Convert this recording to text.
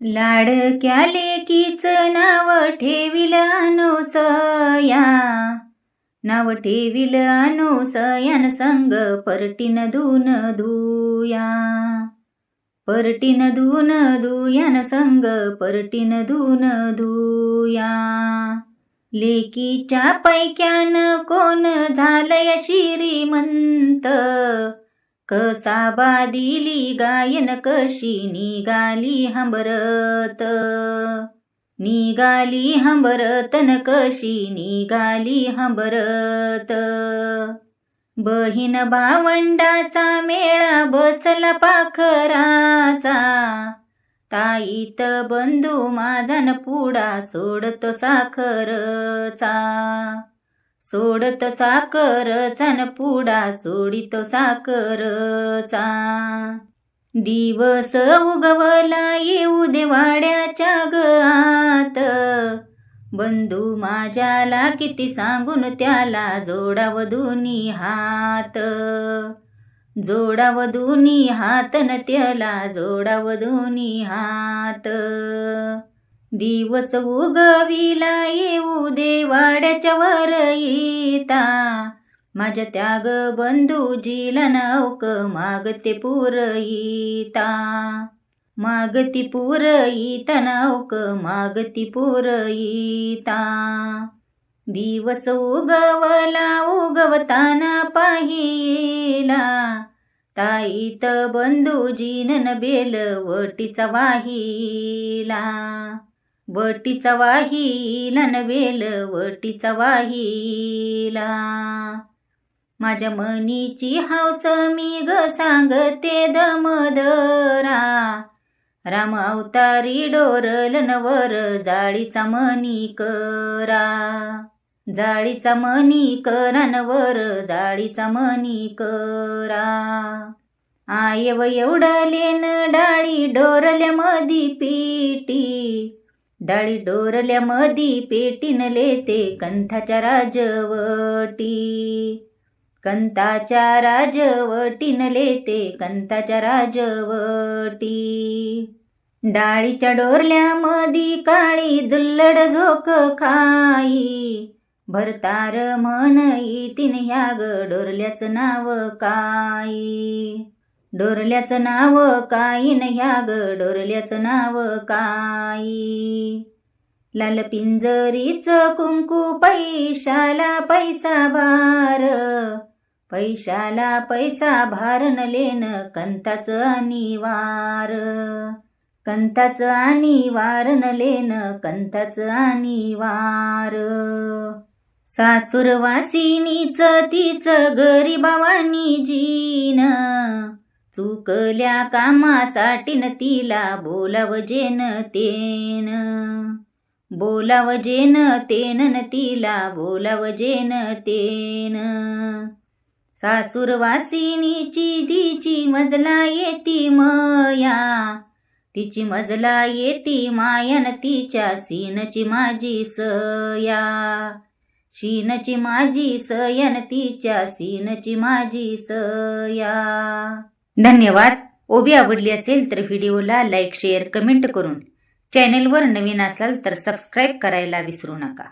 लाडक्या लेकीच नाव ठेविल अनुसया नाव ठेविल अनुसयान संग परटीन धुन धुया परटीन धुन धुयान संग परटीन धुन धुया लेकीच्या पैक्यान कोण झालय श्रीमंत? कसा बादिली गायन कशी निगाली हंबरत? निगाली हंबरतन कशी निगाली हंबरत? बहीण भावंडाचा मेळा बसला पाखराचा. ताईत बंधू माझान पुडा सोडतो साखरचा. सोडत साखरचा न पुडा सोडितो साखरचा दिवस उगवला येऊ दे वाड्याच्या बंधू माझ्याला किती सांगून त्याला जोडाव दोन्ही हात. जोडाव दोन्ही हात न त्याला जोडाव दोन्ही हात. दिवस उगविला येऊ दे वाड्याच्या वर येता. माझ्या त्याग बंधूजीला नौक मागते पुरईता. मागती पुरईता नौक मागती पुरईता. दिवस उगवला उगवताना पाहिला. ताईत बंधूजीन बेल वटीचा वाहिला. वटीचा वाहिला न वटीचा वाहिला माझ्या मनीची हौस मी ग सांगते दमदरा राम अवतारी डोरल नवर जाळीचा मनी करा. जाळीचा मनी करा नवर जाळीचा मनी करा. आयव एवढलेन डाळी डोरल्या मधी पेटी. डाळी डोरल्या मधी पेटीन लेते कंथाच्या राजवटी. कंताच्या राजवटीन लेते कंताच्या राजवटी. डाळीच्या डोरल्या मधी काळी दुल्लड झोक खाई. भरतार म्हण तिन ह्या ग डोरल्याचं नाव काई डोरल्याचं नाव काई न ह्या ग डोरल्याचं नाव काई. लाल पिंजरीच कुंकू पैशाला पैसा भार. पैशाला पैसा भार न लेन कंताचं अनिवार कंताचं आणि वार न लेन कंताचं आणि वार. सासूर तीच गरीबावानी जीन. चुकल्या कामासाठी न तिला बोलाव जेन तेन. बोलाव जेन तेन न तिला बोलाव जेन तेन. सासूरवासिनीची तिची मजला येती मया. तिची मजला येती मायन तिच्या सीनची माझी सया. शीनची माझी सयन तिच्या सीनची माझी सया. धन्यवाद. ओबी आवडली असेल तर व्हिडिओला लाईक शेअर कमेंट करून. चॅनेलवर नवीन असाल तर सबस्क्राईब करायला विसरू नका.